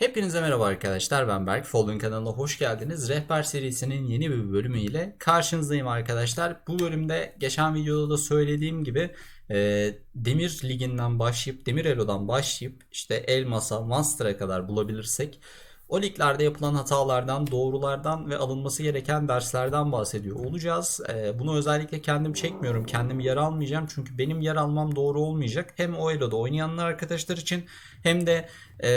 Hepinize merhaba arkadaşlar ben Berk. Following kanalına hoş geldiniz. Rehber serisinin yeni bir bölümüyle karşınızdayım arkadaşlar. Bu bölümde geçen videoda da söylediğim gibi e, Demir Ligi'nden başlayıp Demir Elo'dan başlayıp işte Elmas'a, Master'a kadar bulabilirsek o liglerde yapılan hatalardan, doğrulardan ve alınması gereken derslerden bahsediyor olacağız. Ee, bunu özellikle kendim çekmiyorum. Kendim yer almayacağım. Çünkü benim yer almam doğru olmayacak. Hem o Elo'da oynayanlar arkadaşlar için hem de e,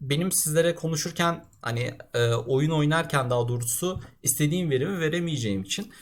benim sizlere konuşurken hani e, oyun oynarken daha doğrusu istediğim verimi veremeyeceğim için.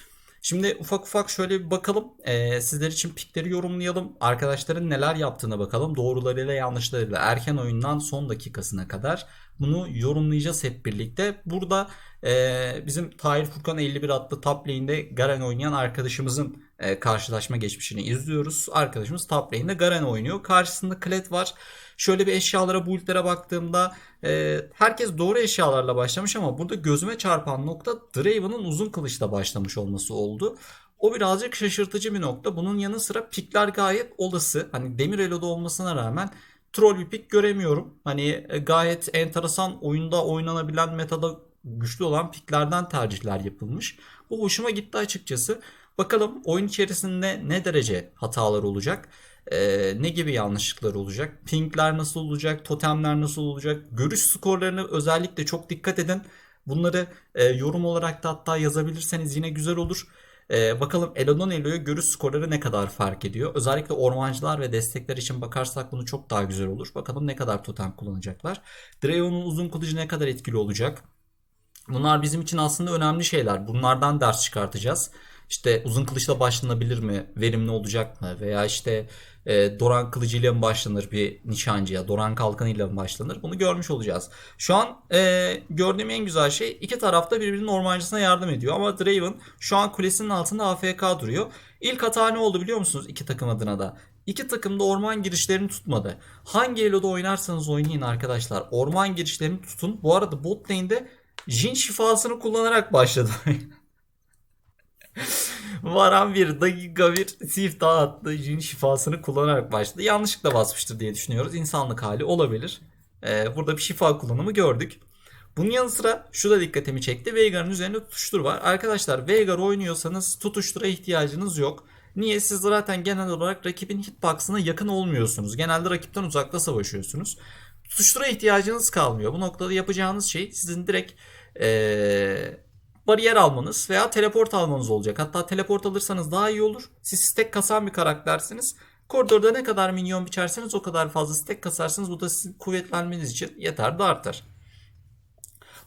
Şimdi ufak ufak şöyle bir bakalım. Ee, sizler için pikleri yorumlayalım. Arkadaşların neler yaptığına bakalım. Doğrularıyla yanlışlarıyla erken oyundan son dakikasına kadar bunu yorumlayacağız hep birlikte. Burada e, bizim Tahir Furkan 51 adlı top lane'de Garen oynayan arkadaşımızın e, karşılaşma geçmişini izliyoruz. Arkadaşımız top lane'de Garen oynuyor. Karşısında Kled var. Şöyle bir eşyalara, build'lere baktığımda e, herkes doğru eşyalarla başlamış ama burada gözüme çarpan nokta Draven'ın uzun kılıçla başlamış olması oldu. O birazcık şaşırtıcı bir nokta. Bunun yanı sıra pikler gayet olası. Hani Demir Elo'da olmasına rağmen troll bir pik göremiyorum. Hani e, gayet enteresan oyunda oynanabilen metada güçlü olan piklerden tercihler yapılmış. Bu hoşuma gitti açıkçası. Bakalım oyun içerisinde ne derece hatalar olacak? Ee, ne gibi yanlışlıklar olacak? Pingler nasıl olacak? Totemler nasıl olacak? Görüş skorlarını özellikle çok dikkat edin. Bunları e, yorum olarak da hatta yazabilirseniz yine güzel olur. Ee, bakalım Elo'dan Elo'ya görüş skorları ne kadar fark ediyor? Özellikle ormancılar ve destekler için bakarsak bunu çok daha güzel olur. Bakalım ne kadar totem kullanacaklar. Draven'un uzun kılıcı ne kadar etkili olacak? Bunlar bizim için aslında önemli şeyler. Bunlardan ders çıkartacağız. İşte uzun kılıçla başlanabilir mi? Verimli olacak mı? Veya işte e, Doran kılıcıyla mı başlanır bir nişancıya? Doran kalkanıyla mı başlanır? Bunu görmüş olacağız. Şu an e, gördüğüm en güzel şey iki tarafta birbirinin ormancısına yardım ediyor. Ama Draven şu an kulesinin altında AFK duruyor. İlk hata ne oldu biliyor musunuz iki takım adına da? İki takım da orman girişlerini tutmadı. Hangi eloda oynarsanız oynayın arkadaşlar. Orman girişlerini tutun. Bu arada bot lane'de Jin şifasını kullanarak başladı. Varan bir dakika bir sif daha attı. Jin şifasını kullanarak başladı. Yanlışlıkla basmıştır diye düşünüyoruz. İnsanlık hali olabilir. Ee, burada bir şifa kullanımı gördük. Bunun yanı sıra şu da dikkatimi çekti. Veigar'ın üzerinde tutuştur var. Arkadaşlar Veigar oynuyorsanız tutuştura ihtiyacınız yok. Niye? Siz zaten genel olarak rakibin hitbox'ına yakın olmuyorsunuz. Genelde rakipten uzakta savaşıyorsunuz. Tutuştura ihtiyacınız kalmıyor. Bu noktada yapacağınız şey sizin direkt ee, bariyer almanız veya teleport almanız olacak. Hatta teleport alırsanız daha iyi olur. Siz stack kasan bir karaktersiniz. Koridorda ne kadar minyon biçerseniz o kadar fazla stack kasarsınız. Bu da sizin kuvvetlenmeniz için yeter de artar.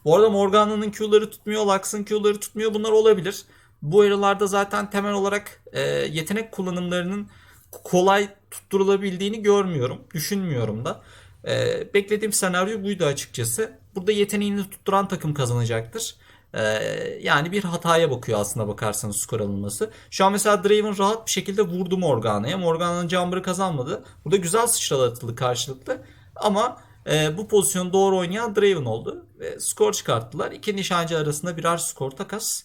Bu arada Morgana'nın Q'ları tutmuyor, Lux'ın Q'ları tutmuyor. Bunlar olabilir. Bu aralarda zaten temel olarak e, yetenek kullanımlarının kolay tutturulabildiğini görmüyorum. Düşünmüyorum da. E, beklediğim senaryo buydu açıkçası. Burada yeteneğini tutturan takım kazanacaktır. E, yani bir hataya bakıyor aslında bakarsanız skor alınması. Şu an mesela Draven rahat bir şekilde vurdu Morgana'ya. Morgana'nın jumper'ı kazanmadı. Burada güzel sıçralatıldı karşılıklı. Ama e, bu pozisyonu doğru oynayan Draven oldu. Ve skor çıkarttılar. İki nişancı arasında birer skor takas.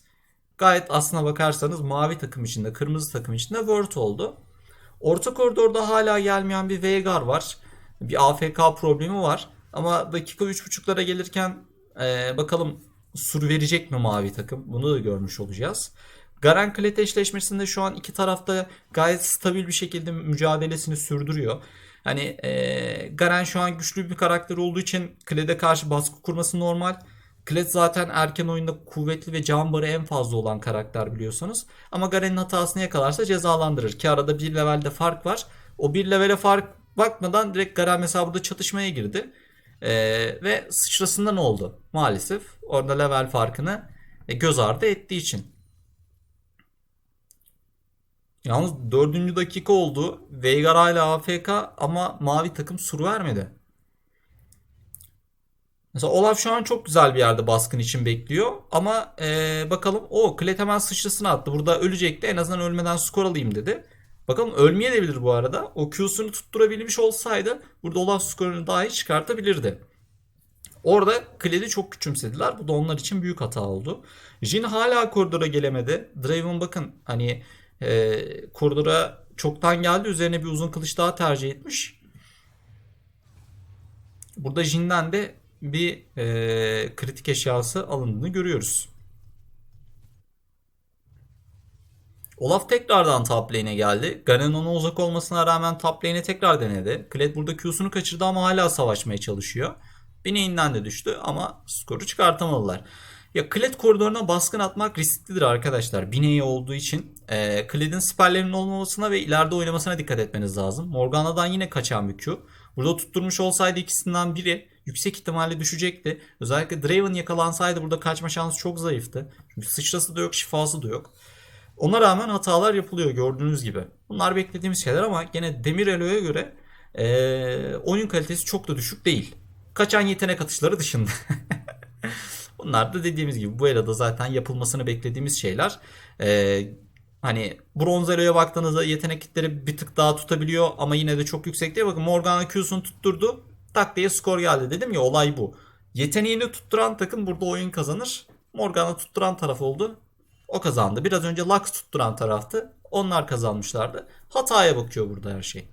Gayet aslına bakarsanız mavi takım içinde, kırmızı takım içinde Word oldu. Orta koridorda hala gelmeyen bir Veigar var. Bir AFK problemi var. Ama dakika 3.5'lara gelirken e, bakalım sur verecek mi mavi takım? Bunu da görmüş olacağız. Garen Klet eşleşmesinde şu an iki tarafta gayet stabil bir şekilde mücadelesini sürdürüyor. Hani e, Garen şu an güçlü bir karakter olduğu için Kled'e karşı baskı kurması normal. Kled zaten erken oyunda kuvvetli ve can barı en fazla olan karakter biliyorsunuz. Ama Garen'in hatasını yakalarsa cezalandırır. Ki arada bir levelde fark var. O bir levele fark bakmadan direkt Garen mesela burada çatışmaya girdi. Ee, ve sıçrasında ne oldu? Maalesef orada level farkını e, göz ardı ettiği için. Yalnız dördüncü dakika oldu. Veigar hala AFK ama mavi takım sur vermedi. Mesela Olaf şu an çok güzel bir yerde baskın için bekliyor. Ama ee, bakalım o Klet hemen sıçrasını attı. Burada ölecekti. En azından ölmeden skor alayım dedi. Bakalım ölmeye de bilir bu arada. O Q'sunu tutturabilmiş olsaydı burada Olaf skorunu daha iyi çıkartabilirdi. Orada Kled'i çok küçümsediler. Bu da onlar için büyük hata oldu. Jin hala koridora gelemedi. Draven bakın hani e, koridora çoktan geldi. Üzerine bir uzun kılıç daha tercih etmiş. Burada Jin'den de bir e, kritik eşyası alındığını görüyoruz. Olaf tekrardan top lane'e geldi. Garen ona uzak olmasına rağmen top lane'e tekrar denedi. Kled burada Q'sunu kaçırdı ama hala savaşmaya çalışıyor. Bineğinden de düştü ama skoru çıkartamadılar. Ya Kled koridoruna baskın atmak risklidir arkadaşlar. Bineği olduğu için. E, Kled'in siperlerinin olmamasına ve ileride oynamasına dikkat etmeniz lazım. Morgana'dan yine kaçan bir Q. Burada tutturmuş olsaydı ikisinden biri yüksek ihtimalle düşecekti. Özellikle Draven yakalansaydı burada kaçma şansı çok zayıftı. Çünkü sıçrası da yok, şifası da yok. Ona rağmen hatalar yapılıyor gördüğünüz gibi. Bunlar beklediğimiz şeyler ama gene Demir Elo'ya göre e, oyun kalitesi çok da düşük değil. Kaçan yetenek atışları dışında. Bunlar da dediğimiz gibi bu elada zaten yapılmasını beklediğimiz şeyler. E, hani Bronz Elo'ya baktığınızda yetenek kitleri bir tık daha tutabiliyor ama yine de çok yüksek değil. Bakın Morgana Q'sunu tutturdu. Tak diye skor geldi. Dedim ya olay bu. Yeteneğini tutturan takım burada oyun kazanır. Morgana tutturan taraf oldu. O kazandı. Biraz önce Lux tutturan taraftı. Onlar kazanmışlardı. Hataya bakıyor burada her şey.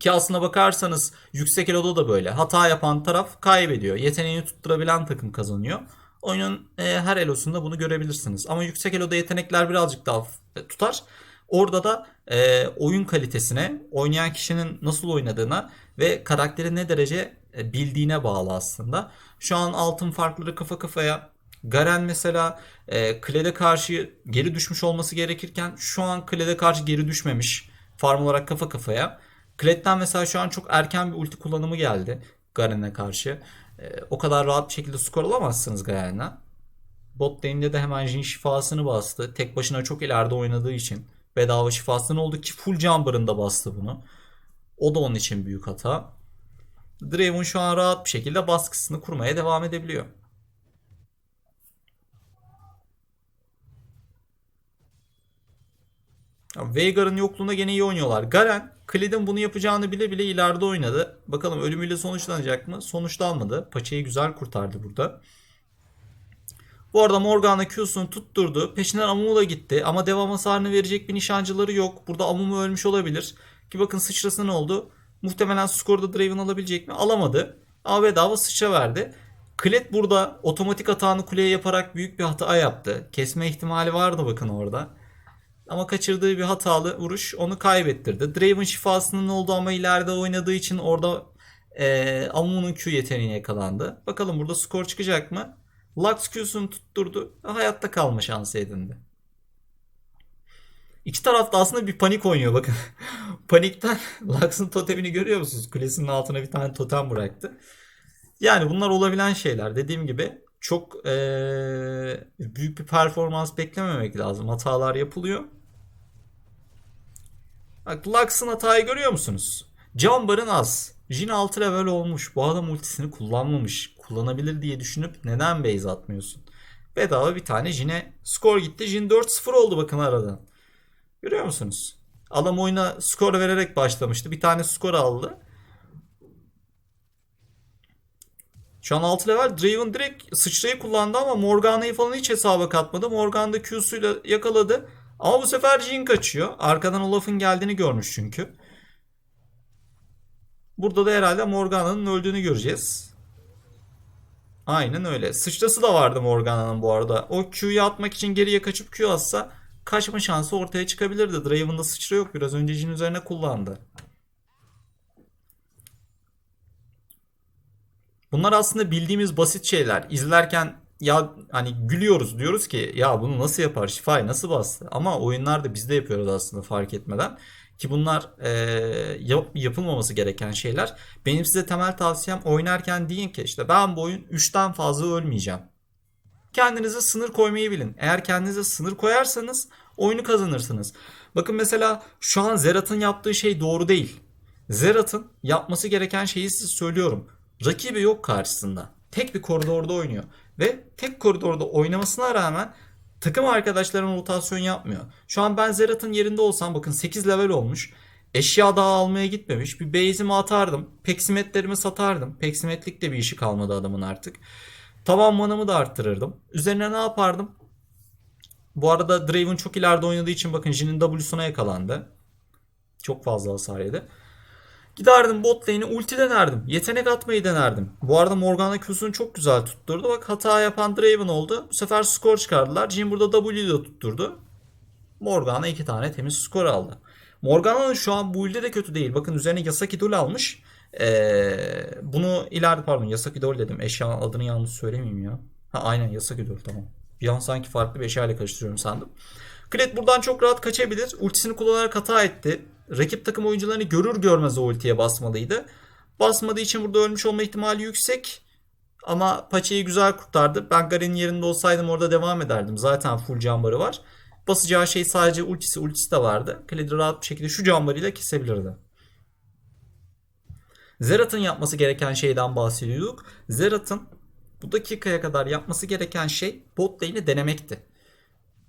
Ki aslına bakarsanız yüksek eloda da böyle. Hata yapan taraf kaybediyor. Yeteneğini tutturabilen takım kazanıyor. Oyunun e, her elosunda bunu görebilirsiniz. Ama yüksek eloda yetenekler birazcık daha tutar. Orada da e, oyun kalitesine, oynayan kişinin nasıl oynadığına ve karakteri ne derece e, bildiğine bağlı aslında. Şu an altın farkları kafa kafaya. Garen mesela e, Kled'e karşı geri düşmüş olması gerekirken şu an Kled'e karşı geri düşmemiş. Farm olarak kafa kafaya. Kled'den mesela şu an çok erken bir ulti kullanımı geldi Garen'e karşı. E, o kadar rahat bir şekilde skor alamazsınız Garen'den. Bot lane'de de hemen Jhin şifasını bastı. Tek başına çok ileride oynadığı için. Bedava şifasını oldu ki full jumper'ında bastı bunu. O da onun için büyük hata. Draven şu an rahat bir şekilde baskısını kurmaya devam edebiliyor. Ya Veigar'ın yokluğunda gene iyi oynuyorlar. Garen, Kled'in bunu yapacağını bile bile ileride oynadı. Bakalım ölümüyle sonuçlanacak mı? Sonuçlanmadı. Paçayı güzel kurtardı burada. Bu arada Morgana Q'sunu tutturdu. Peşinden Amum'la gitti. Ama devam hasarını verecek bir nişancıları yok. Burada Amumu ölmüş olabilir. Ki bakın sıçrası ne oldu? Muhtemelen skorda Draven alabilecek mi? Alamadı. Ama bedava sıçra verdi. Kled burada otomatik hatağını kuleye yaparak büyük bir hata yaptı. Kesme ihtimali vardı bakın orada. Ama kaçırdığı bir hatalı vuruş onu kaybettirdi. Draven şifasının oldu ama ileride oynadığı için orada e, Amumu'nun Q yeteneğine yakalandı. Bakalım burada skor çıkacak mı? Lux Q'sunu tutturdu. Hayatta kalma şansı edindi. İki tarafta aslında bir panik oynuyor bakın. Panikten Lux'ın totemini görüyor musunuz? Kulesinin altına bir tane totem bıraktı. Yani bunlar olabilen şeyler. Dediğim gibi çok eee, büyük bir performans beklememek lazım. Hatalar yapılıyor. Bak Lux'ın hatayı görüyor musunuz? Jumper'ın az. Jin 6 level olmuş. Bu adam ultisini kullanmamış. Kullanabilir diye düşünüp neden base atmıyorsun? Bedava bir tane Jin'e skor gitti. Jin 4-0 oldu bakın aradan. Görüyor musunuz? Adam oyuna skor vererek başlamıştı. Bir tane skor aldı. Şu an 6 level Draven direkt sıçrayı kullandı ama Morgana'yı falan hiç hesaba katmadı. Morgan da Q'suyla yakaladı. Ama bu sefer Jhin kaçıyor. Arkadan Olaf'ın geldiğini görmüş çünkü. Burada da herhalde Morgana'nın öldüğünü göreceğiz. Aynen öyle. Sıçrası da vardı Morgana'nın bu arada. O Q'yu atmak için geriye kaçıp Q atsa kaçma şansı ortaya çıkabilirdi. Draven'da sıçra yok. Biraz önce Jhin üzerine kullandı. Bunlar aslında bildiğimiz basit şeyler. İzlerken ya hani gülüyoruz diyoruz ki ya bunu nasıl yapar şifayı nasıl bastı ama oyunlarda biz de yapıyoruz aslında fark etmeden ki bunlar e, yap- yapılmaması gereken şeyler. Benim size temel tavsiyem oynarken deyin ki işte ben bu oyun 3'ten fazla ölmeyeceğim. Kendinize sınır koymayı bilin. Eğer kendinize sınır koyarsanız oyunu kazanırsınız. Bakın mesela şu an Zerat'ın yaptığı şey doğru değil. Zerat'ın yapması gereken şeyi size söylüyorum. Rakibi yok karşısında. Tek bir koridorda oynuyor. Ve tek koridorda oynamasına rağmen takım arkadaşlarına rotasyon yapmıyor. Şu an ben Zerat'ın yerinde olsam bakın 8 level olmuş. Eşya daha almaya gitmemiş. Bir base'imi atardım. Peksimetlerimi satardım. Peksimetlik de bir işi kalmadı adamın artık. Tavan manamı da arttırırdım. Üzerine ne yapardım? Bu arada Draven çok ileride oynadığı için bakın Jin'in W'suna yakalandı. Çok fazla hasar yedi. Giderdim bot lane'e ulti denerdim. Yetenek atmayı denerdim. Bu arada Morgana Q'sunu çok güzel tutturdu. Bak hata yapan Draven oldu. Bu sefer skor çıkardılar. Jhin burada W'yu da tutturdu. Morgana iki tane temiz skor aldı. Morgana'nın şu an bu ilde de kötü değil. Bakın üzerine yasak idol almış. Ee, bunu ileride pardon yasak idol dedim. Eşyanın adını yanlış söylemeyeyim ya. Ha aynen yasak idol tamam. Bir an sanki farklı bir eşyayla karıştırıyorum sandım. Kled buradan çok rahat kaçabilir. Ultisini kullanarak hata etti. Rakip takım oyuncularını görür görmez o ultiye basmalıydı. Basmadığı için burada ölmüş olma ihtimali yüksek. Ama paçayı güzel kurtardı. Ben Garen'in yerinde olsaydım orada devam ederdim. Zaten full cambarı var. Basacağı şey sadece ultisi. Ultisi de vardı. Kled'i rahat bir şekilde şu cambarıyla kesebilirdi. Zerat'ın yapması gereken şeyden bahsediyorduk. Zerat'ın bu dakikaya kadar yapması gereken şey bot lane'i denemekti.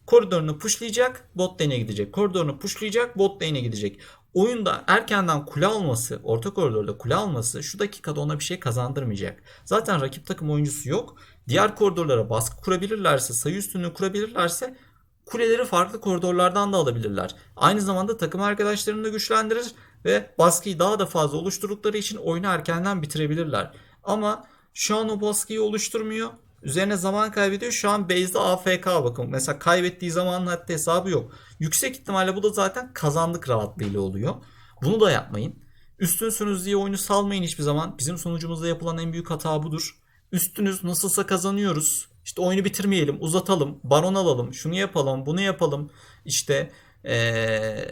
Koridorunu pushlayacak, bot lane'e gidecek. Koridorunu pushlayacak, bot lane'e gidecek. Oyunda erkenden kule alması, orta koridorda kule alması şu dakikada ona bir şey kazandırmayacak. Zaten rakip takım oyuncusu yok. Diğer koridorlara baskı kurabilirlerse, sayı üstünlüğü kurabilirlerse kuleleri farklı koridorlardan da alabilirler. Aynı zamanda takım arkadaşlarını da güçlendirir ve baskıyı daha da fazla oluşturdukları için oyunu erkenden bitirebilirler. Ama şu an o baskıyı oluşturmuyor. Üzerine zaman kaybediyor. Şu an base'de AFK bakın. Mesela kaybettiği zamanın hatta hesabı yok. Yüksek ihtimalle bu da zaten kazandık rahatlığıyla oluyor. Bunu da yapmayın. Üstünsünüz diye oyunu salmayın hiçbir zaman. Bizim sonucumuzda yapılan en büyük hata budur. Üstünüz nasılsa kazanıyoruz. İşte oyunu bitirmeyelim, uzatalım, baron alalım, şunu yapalım, bunu yapalım. İşte ee,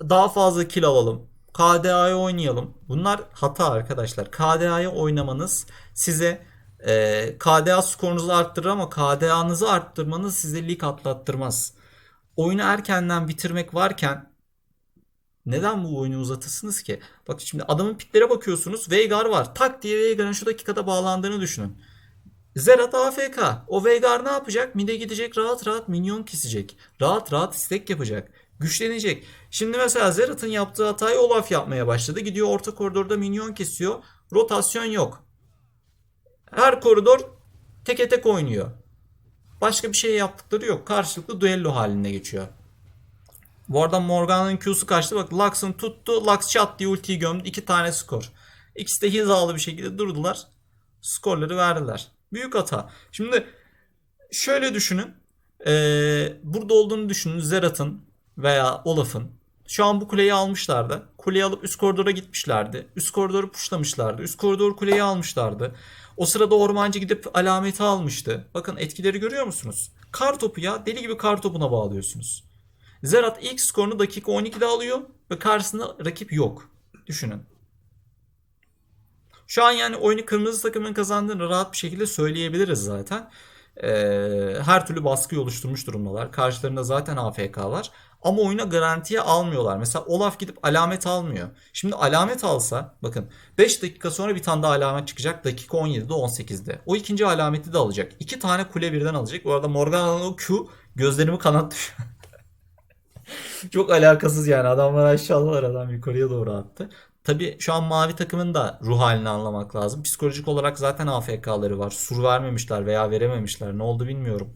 daha fazla kill alalım. KDA'ya oynayalım. Bunlar hata arkadaşlar. KDA'ya oynamanız size e, KDA skorunuzu arttırır ama KDA'nızı arttırmanız size lig atlattırmaz. Oyunu erkenden bitirmek varken neden bu oyunu uzatırsınız ki? Bak şimdi adamın piklere bakıyorsunuz. Veigar var. Tak diye Veigar'ın şu dakikada bağlandığını düşünün. Zerat AFK. O Veigar ne yapacak? Mide gidecek rahat rahat minyon kesecek. Rahat rahat stack yapacak. Güçlenecek. Şimdi mesela Zerat'ın yaptığı hatayı Olaf yapmaya başladı. Gidiyor orta koridorda minyon kesiyor. Rotasyon yok. Her koridor teke tek oynuyor. Başka bir şey yaptıkları yok. Karşılıklı duello haline geçiyor. Bu arada Morgan'ın Q'su kaçtı. Bak Lux'ın tuttu. Lux çat diye ultiyi gömdü. İki tane skor. İkisi de hizalı bir şekilde durdular. Skorları verdiler. Büyük hata. Şimdi şöyle düşünün. Ee, burada olduğunu düşünün. Zerat'ın veya Olaf'ın. Şu an bu kuleyi almışlardı. Kuleyi alıp üst koridora gitmişlerdi. Üst koridoru puşlamışlardı. Üst koridor kuleyi almışlardı. O sırada ormancı gidip alameti almıştı. Bakın etkileri görüyor musunuz? Kar topu ya deli gibi kar topuna bağlıyorsunuz. Zerat ilk skorunu dakika 12'de alıyor ve karşısında rakip yok. Düşünün. Şu an yani oyunu kırmızı takımın kazandığını rahat bir şekilde söyleyebiliriz zaten. Ee, her türlü baskı oluşturmuş durumdalar. Karşılarında zaten AFK var. Ama oyuna garantiye almıyorlar. Mesela Olaf gidip alamet almıyor. Şimdi alamet alsa bakın 5 dakika sonra bir tane daha alamet çıkacak. Dakika 17'de 18'de. O ikinci alameti de alacak. İki tane kule birden alacak. Bu arada Morgana'nın o Q gözlerimi kanattı. Çok alakasız yani. Adamlar aşağıdalar adam yukarıya doğru attı. Tabi şu an mavi takımın da ruh halini anlamak lazım. Psikolojik olarak zaten AFK'ları var. Sur vermemişler veya verememişler. Ne oldu bilmiyorum.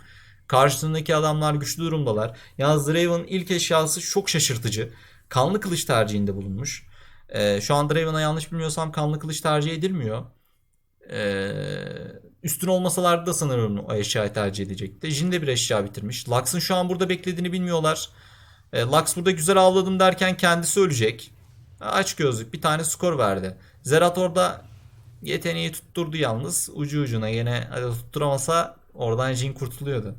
Karşısındaki adamlar güçlü durumdalar. Yalnız Draven ilk eşyası çok şaşırtıcı. Kanlı kılıç tercihinde bulunmuş. Ee, şu an Draven'a yanlış bilmiyorsam kanlı kılıç tercih edilmiyor. Ee, üstün olmasalardı da sanırım o eşyayı tercih edecekti. Jin de bir eşya bitirmiş. Lux'ın şu an burada beklediğini bilmiyorlar. Ee, Lux burada güzel avladım derken kendisi ölecek. Aç gözlük bir tane skor verdi. Zerat orada yeteneği tutturdu yalnız. Ucu ucuna yine tutturamasa oradan Jin kurtuluyordu.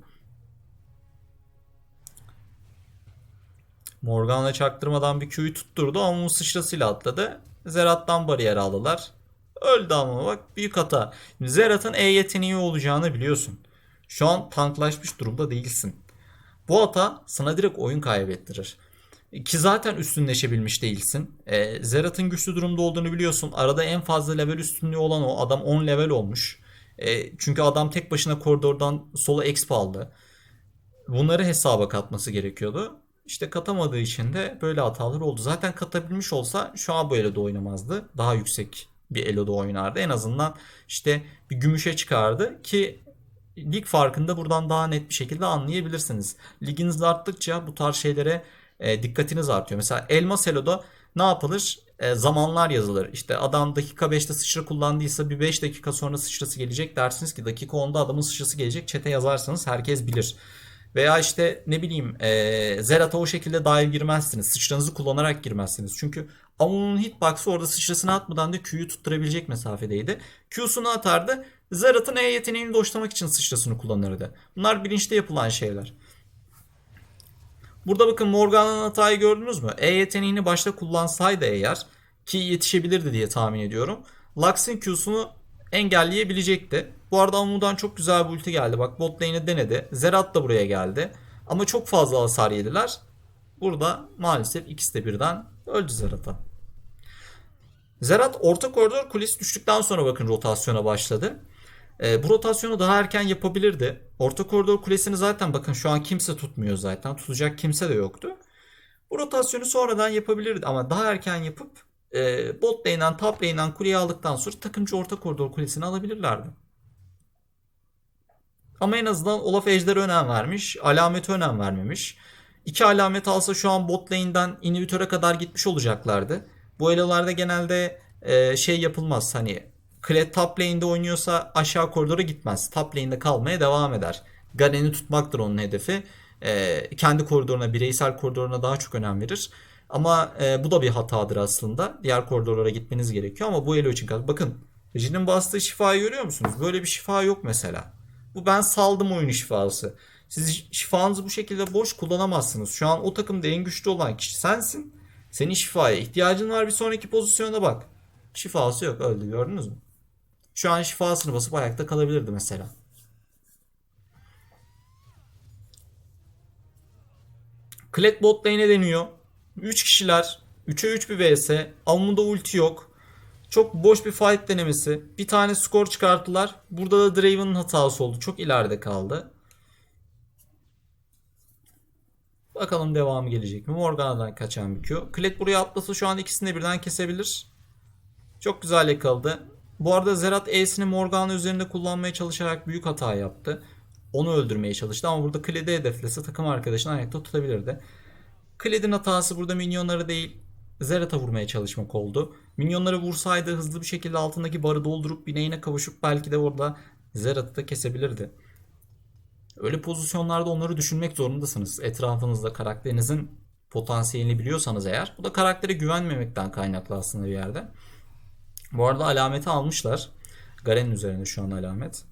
Morgan'la çaktırmadan bir Q'yu tutturdu ama sıçrasıyla atladı. Zerat'tan bariyer aldılar. Öldü ama bak büyük hata. Zerat'ın E yeteneği olacağını biliyorsun. Şu an tanklaşmış durumda değilsin. Bu hata sana direkt oyun kaybettirir. Ki zaten üstünleşebilmiş değilsin. E, Zerat'ın güçlü durumda olduğunu biliyorsun. Arada en fazla level üstünlüğü olan o. Adam 10 level olmuş. E, çünkü adam tek başına koridordan sola exp aldı. Bunları hesaba katması gerekiyordu. İşte katamadığı için de böyle hatalar oldu. Zaten katabilmiş olsa şu an bu eloda oynamazdı. Daha yüksek bir eloda oynardı. En azından işte bir gümüşe çıkardı ki lig farkında buradan daha net bir şekilde anlayabilirsiniz. Liginiz arttıkça bu tarz şeylere e, dikkatiniz artıyor. Mesela elmas eloda ne yapılır? e, zamanlar yazılır. İşte adam dakika 5'te sıçra kullandıysa bir 5 dakika sonra sıçrası gelecek dersiniz ki dakika 10'da adamın sıçrası gelecek. Çete yazarsanız herkes bilir. Veya işte ne bileyim e, Zerat'a o şekilde dahil girmezsiniz. Sıçranızı kullanarak girmezsiniz. Çünkü Amun'un hitbox'ı orada sıçrasını atmadan da Q'yu tutturabilecek mesafedeydi. Q'sunu atardı. Zerat'ın E yeteneğini doşlamak için sıçrasını kullanırdı. Bunlar bilinçli yapılan şeyler. Burada bakın Morgan'ın hatayı gördünüz mü? E yeteneğini başta kullansaydı eğer ki yetişebilirdi diye tahmin ediyorum. Lux'in Q'sunu engelleyebilecekti. Bu arada Amu'dan çok güzel bir ulti geldi. Bak bot lane'i denedi. Zerat da buraya geldi. Ama çok fazla hasar yediler. Burada maalesef ikisi de birden öldü Zerat'a. Zerat orta koridor kulis düştükten sonra bakın rotasyona başladı. E, bu rotasyonu daha erken yapabilirdi. Orta koridor kulesini zaten bakın şu an kimse tutmuyor zaten. Tutacak kimse de yoktu. Bu rotasyonu sonradan yapabilirdi ama daha erken yapıp e, bot lane'den top lane'den kuleyi aldıktan sonra takımcı orta koridor kulesini alabilirlerdi. Ama en azından Olaf Ejder'e önem vermiş. Alamete önem vermemiş. İki alamet alsa şu an bot lane'den inhibitöre kadar gitmiş olacaklardı. Bu elolarda genelde e, şey yapılmaz. Hani Kled top lane'de oynuyorsa aşağı koridora gitmez. Top lane'de kalmaya devam eder. Garen'i tutmaktır onun hedefi. E, kendi koridoruna, bireysel koridoruna daha çok önem verir. Ama e, bu da bir hatadır aslında. Diğer koridorlara gitmeniz gerekiyor ama bu elo için. Bakın Jin'in bastığı şifayı görüyor musunuz? Böyle bir şifa yok mesela. Bu ben saldım oyunu şifası. Siz şifanızı bu şekilde boş kullanamazsınız. Şu an o takımda en güçlü olan kişi sensin. Senin şifaya ihtiyacın var bir sonraki pozisyona bak. Şifası yok öldü gördünüz mü? Şu an şifasını basıp ayakta kalabilirdi mesela. Kled bot lane'e deniyor. 3 kişiler. 3'e 3 bir vs. Amuda ulti yok. Çok boş bir fight denemesi. Bir tane skor çıkarttılar. Burada da Draven'ın hatası oldu. Çok ileride kaldı. Bakalım devamı gelecek mi? Morgana'dan kaçan bir Q. Kled buraya atlasa şu an ikisini de birden kesebilir. Çok güzel yakaladı. Bu arada Zerat E'sini Morgana üzerinde kullanmaya çalışarak büyük hata yaptı. Onu öldürmeye çalıştı ama burada Kled'i hedeflese takım arkadaşını ayakta tutabilirdi. Kled'in hatası burada minyonları değil Zerat'a vurmaya çalışmak oldu. Minyonları vursaydı hızlı bir şekilde altındaki barı doldurup bineğine kavuşup belki de orada Zerat'ı da kesebilirdi. Öyle pozisyonlarda onları düşünmek zorundasınız. Etrafınızda karakterinizin potansiyelini biliyorsanız eğer. Bu da karaktere güvenmemekten kaynaklı aslında bir yerde. Bu arada alameti almışlar. Garen'in üzerinde şu an alamet.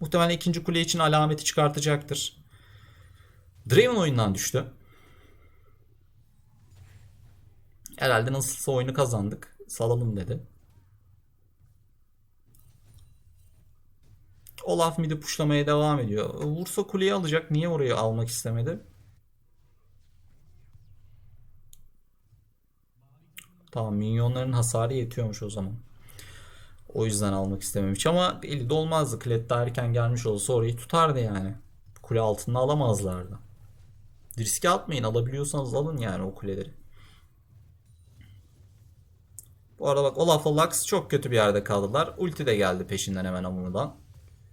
Muhtemelen ikinci kule için alameti çıkartacaktır. Draven oyundan düştü. Herhalde nasılsa oyunu kazandık. Salalım dedi. Olaf midi puşlamaya devam ediyor. Vursa kuleyi alacak. Niye orayı almak istemedi? Tamam minyonların hasarı yetiyormuş o zaman. O yüzden almak istememiş ama eli de olmazdı. Daha erken gelmiş olsa orayı tutardı yani. Kule altında alamazlardı. Riske atmayın. Alabiliyorsanız alın yani o kuleleri. Bu arada bak Olaf'la Lux çok kötü bir yerde kaldılar. Ulti de geldi peşinden hemen Amun'dan.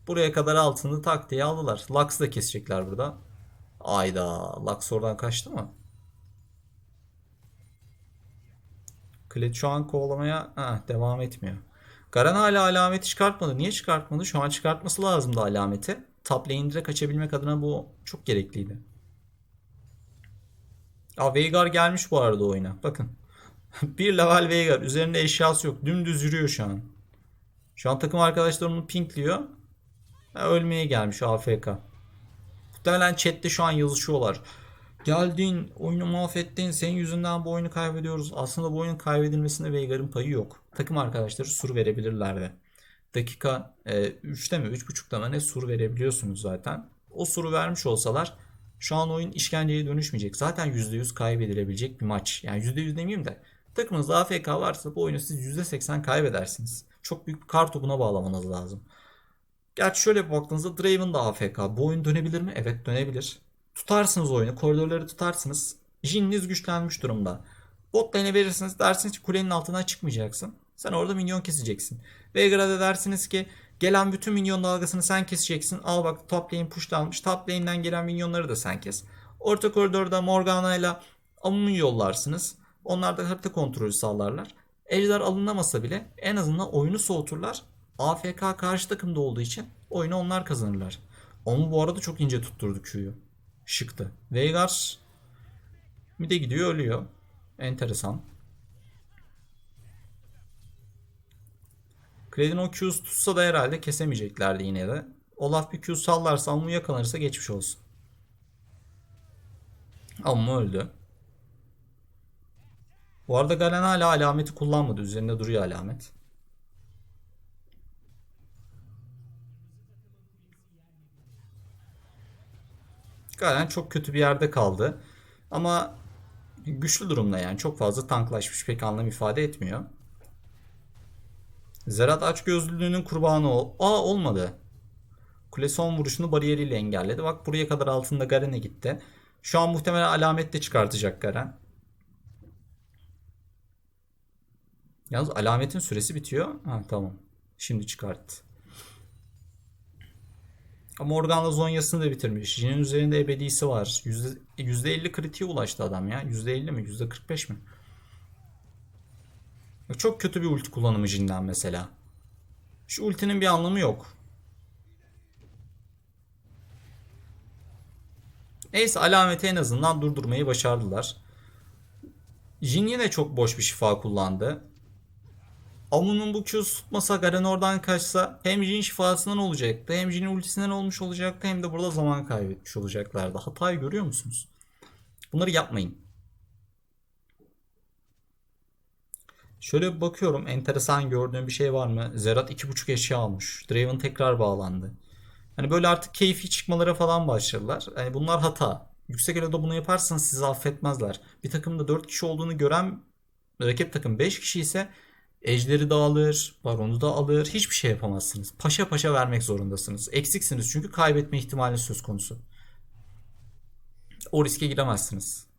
Buraya kadar altını tak diye aldılar. Lux'ı da kesecekler burada. Ayda. Lux oradan kaçtı mı? Kled şu an kovalamaya ha, devam etmiyor. Garen hala alameti çıkartmadı. Niye çıkartmadı? Şu an çıkartması lazımdı alameti. Top lane'de kaçabilmek adına bu çok gerekliydi. Aa, Veigar gelmiş bu arada oyuna. Bakın. bir level Veigar. Üzerinde eşyası yok. Dümdüz yürüyor şu an. Şu an takım arkadaşlar onu pinkliyor. Ha, ölmeye gelmiş AFK. Muhtemelen chatte şu an yazışıyorlar. Geldin, oyunu mahvettin, senin yüzünden bu oyunu kaybediyoruz. Aslında bu oyunun kaybedilmesinde Veigar'ın payı yok. Takım arkadaşları sur verebilirlerdi. Dakika e, 3'te mi 3.5'ta mı ne sur verebiliyorsunuz zaten. O suru vermiş olsalar şu an oyun işkenceye dönüşmeyecek. Zaten %100 kaybedilebilecek bir maç. Yani %100 demeyeyim de takımınızda AFK varsa bu oyunu siz %80 kaybedersiniz. Çok büyük bir kar topuna bağlamanız lazım. Gerçi şöyle bir baktığınızda Draven da AFK. Bu oyun dönebilir mi? Evet dönebilir. Tutarsınız oyunu. Koridorları tutarsınız. Jin'iniz güçlenmiş durumda. Bot lane'e verirsiniz. Dersiniz ki kulenin altından çıkmayacaksın. Sen orada minyon keseceksin. Veigar'a dersiniz ki gelen bütün minyon dalgasını sen keseceksin. Al bak top lane pushlanmış. Top lane'den gelen minyonları da sen kes. Orta koridorda Morgana ile yollarsınız. Onlar da harita kontrolü sağlarlar. Ejder alınamasa bile en azından oyunu soğuturlar. AFK karşı takımda olduğu için oyunu onlar kazanırlar. Onu bu arada çok ince tutturdu Q'yu. Şıktı. Veigar bir de gidiyor ölüyor. Enteresan. Kredin o Q'su tutsa da herhalde kesemeyeceklerdi yine de. Olaf bir Q sallarsa Ammu yakalanırsa geçmiş olsun. Ammu öldü. Bu arada Galen hala alameti kullanmadı. Üzerinde duruyor alamet. Galen çok kötü bir yerde kaldı. Ama güçlü durumda yani. Çok fazla tanklaşmış pek anlam ifade etmiyor. Zerat açgözlülüğünün kurbanı ol. Aa olmadı. Kule son vuruşunu bariyeriyle engelledi. Bak buraya kadar altında Garen'e gitti. Şu an muhtemelen alamet de çıkartacak Garen. Yalnız alametin süresi bitiyor. Ha tamam. Şimdi çıkarttı. Ama Morgan'la Zonya'sını da bitirmiş. Jin'in üzerinde ebedisi var. Yüzde, %50 kritiğe ulaştı adam ya. %50 mi? %45 mi? Çok kötü bir ulti kullanımı Jin'den mesela. Şu ultinin bir anlamı yok. Neyse alameti en azından durdurmayı başardılar. Jin yine çok boş bir şifa kullandı. Amun'un bu Q'su tutmasa Garen oradan kaçsa hem Jin şifasından olacaktı hem Jin'in ultisinden olmuş olacaktı hem de burada zaman kaybetmiş olacaklardı. Hatayı görüyor musunuz? Bunları yapmayın. Şöyle bir bakıyorum enteresan gördüğüm bir şey var mı? Zerat 2.5 eşya almış. Draven tekrar bağlandı. Hani böyle artık keyfi çıkmalara falan başladılar. Yani bunlar hata. Yüksek eloda bunu yaparsanız sizi affetmezler. Bir takımda 4 kişi olduğunu gören rakip takım 5 kişi ise Ejderi de alır, baronu da alır. Hiçbir şey yapamazsınız. Paşa paşa vermek zorundasınız. Eksiksiniz çünkü kaybetme ihtimali söz konusu. O riske giremezsiniz.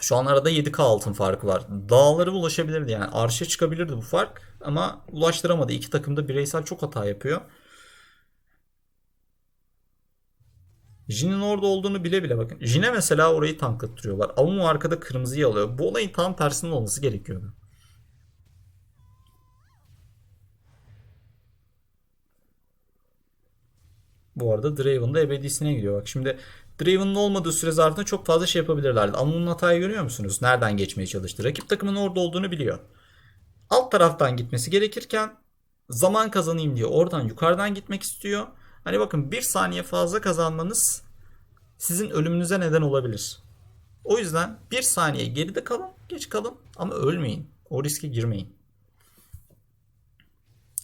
Şu an arada 7k altın farkı var. Dağlara ulaşabilirdi yani. Arşa çıkabilirdi bu fark. Ama ulaştıramadı. İki takım da bireysel çok hata yapıyor. Jin'in orada olduğunu bile bile bakın. Jin'e mesela orayı tanklattırıyorlar. Amumu arkada kırmızıyı alıyor. Bu olayın tam tersinin olması gerekiyordu. Bu arada Draven da ebedisine gidiyor. Bak şimdi Draven'ın olmadığı süre zarfında çok fazla şey yapabilirlerdi. Amu'nun hatayı görüyor musunuz? Nereden geçmeye çalıştı? Rakip takımın orada olduğunu biliyor. Alt taraftan gitmesi gerekirken zaman kazanayım diye oradan yukarıdan gitmek istiyor. Hani bakın bir saniye fazla kazanmanız sizin ölümünüze neden olabilir. O yüzden bir saniye geride kalın, geç kalın ama ölmeyin. O riske girmeyin.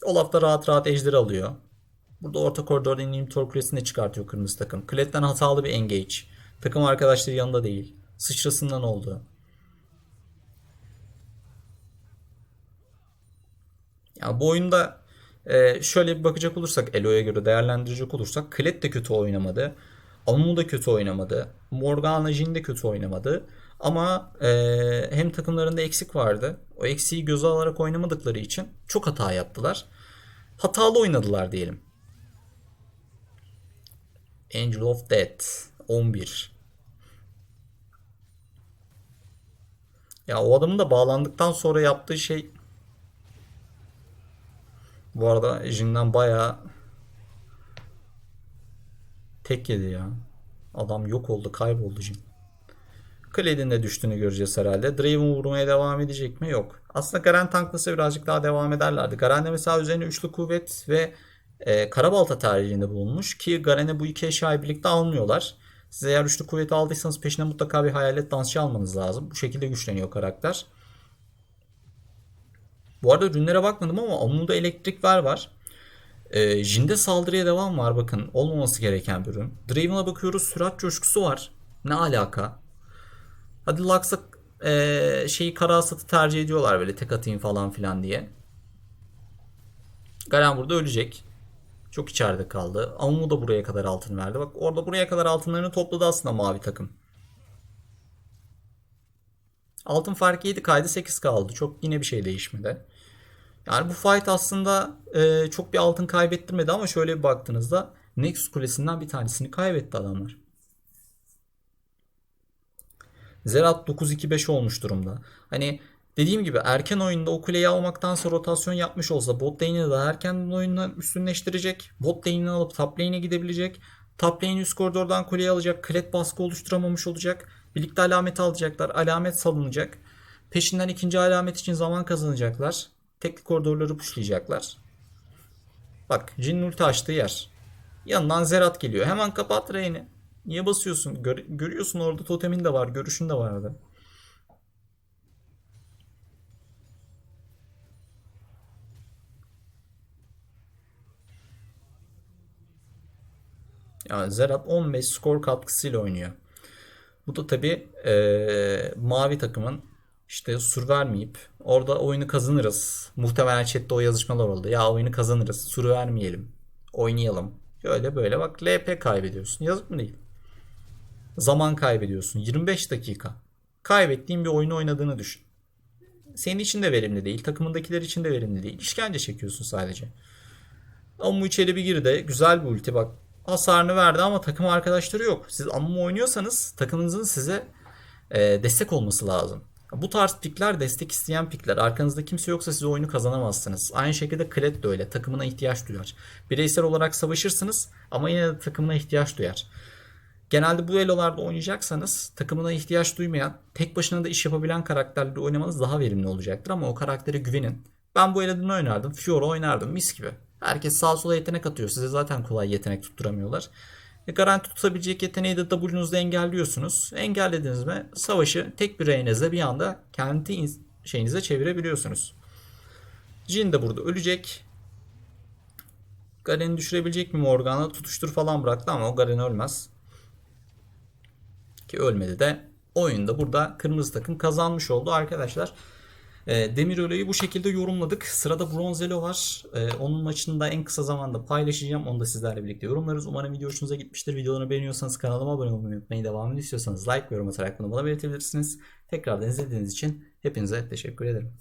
Olaf da rahat rahat ejderi alıyor. Burada orta koridorda inhibitor kulesini çıkartıyor kırmızı takım. Klet'ten hatalı bir engage. Takım arkadaşları yanında değil. Sıçrasından oldu. Ya bu oyunda e, şöyle bir bakacak olursak Elo'ya göre değerlendirecek olursak Klet de kötü oynamadı. Amumu da kötü oynamadı. Morgana Jin de kötü oynamadı. Ama e, hem takımlarında eksik vardı. O eksiği göze alarak oynamadıkları için çok hata yaptılar. Hatalı oynadılar diyelim. Angel of Death 11. Ya o adamın da bağlandıktan sonra yaptığı şey bu arada Jin'den bayağı tek yedi ya. Adam yok oldu, kayboldu Jin. Kled'in de düştüğünü göreceğiz herhalde. Draven vurmaya devam edecek mi? Yok. Aslında Garen tanklasa birazcık daha devam ederlerdi. Garen'de mesela üzerine üçlü kuvvet ve e, Karabalta tercihinde bulunmuş ki Garen'e bu iki eşyayı birlikte almıyorlar. Siz eğer üçlü kuvveti aldıysanız peşine mutlaka bir hayalet dansçı almanız lazım. Bu şekilde güçleniyor karakter. Bu arada ürünlere bakmadım ama Amu'da elektrik ver var. E, Jin'de saldırıya devam var bakın. Olmaması gereken bir ürün. Draven'a bakıyoruz sürat coşkusu var. Ne alaka? Hadi Lux'a e, şeyi kara hasatı tercih ediyorlar böyle tek atayım falan filan diye. Garen burada ölecek. Çok içeride kaldı. Amumu buraya kadar altın verdi. Bak orada buraya kadar altınlarını topladı aslında mavi takım. Altın farkı 7 kaydı 8 kaldı. Çok yine bir şey değişmedi. Yani bu fight aslında e, çok bir altın kaybettirmedi ama şöyle bir baktığınızda Nexus kulesinden bir tanesini kaybetti adamlar. Zerat 9-2-5 olmuş durumda. Hani dediğim gibi erken oyunda o kuleyi almaktansa rotasyon yapmış olsa bot lane'i de erken oyunla üstünleştirecek. Bot lane'ini alıp top lane'e gidebilecek. Top lane üst koridordan kuleyi alacak. Klet baskı oluşturamamış olacak. Birlikte alamet alacaklar. Alamet salınacak. Peşinden ikinci alamet için zaman kazanacaklar. Tekli koridorları pushlayacaklar. Bak Jin ulti açtığı yer. Yanından Zerat geliyor. Hemen kapat Reyni. Niye basıyorsun? Gör- görüyorsun orada totemin de var. Görüşün de vardı. Yani Zerat 15 skor katkısıyla oynuyor. Bu da tabii eee, mavi takımın işte sur vermeyip orada oyunu kazanırız. Muhtemelen chatte o yazışmalar oldu. Ya oyunu kazanırız. Sur vermeyelim. Oynayalım. Şöyle böyle bak LP kaybediyorsun. Yazık mı değil? Zaman kaybediyorsun. 25 dakika. Kaybettiğin bir oyunu oynadığını düşün. Senin için de verimli değil. Takımındakiler için de verimli değil. İşkence çekiyorsun sadece. Ammu içeri bir girdi. Güzel bir ulti bak. Hasarını verdi ama takım arkadaşları yok. Siz Ammu oynuyorsanız takımınızın size e, destek olması lazım. Bu tarz pikler destek isteyen pikler. Arkanızda kimse yoksa siz oyunu kazanamazsınız. Aynı şekilde Kled de öyle. Takımına ihtiyaç duyar. Bireysel olarak savaşırsınız ama yine de takımına ihtiyaç duyar. Genelde bu elolarda oynayacaksanız takımına ihtiyaç duymayan, tek başına da iş yapabilen karakterleri oynamanız daha verimli olacaktır ama o karaktere güvenin. Ben bu elodan oynardım. Fiora oynardım mis gibi. Herkes sağa sola yetenek atıyor. Size zaten kolay yetenek tutturamıyorlar. E, garanti tutabilecek yeteneği de W'nuzda engelliyorsunuz. Engellediniz mi savaşı tek bir reynezle bir anda kendi in- şeyinize çevirebiliyorsunuz. Jin de burada ölecek. Garen'i düşürebilecek mi Morgana? Tutuştur falan bıraktı ama o Garen ölmez. Ki ölmedi de oyunda burada kırmızı takım kazanmış oldu arkadaşlar. E, bu şekilde yorumladık. Sırada Bronzelo var. E, onun maçını da en kısa zamanda paylaşacağım. Onu da sizlerle birlikte yorumlarız. Umarım video hoşunuza gitmiştir. Videolarını beğeniyorsanız kanalıma abone olmayı unutmayın. Devamını istiyorsanız like ve yorum atarak bunu bana belirtebilirsiniz. Tekrardan izlediğiniz için hepinize teşekkür ederim.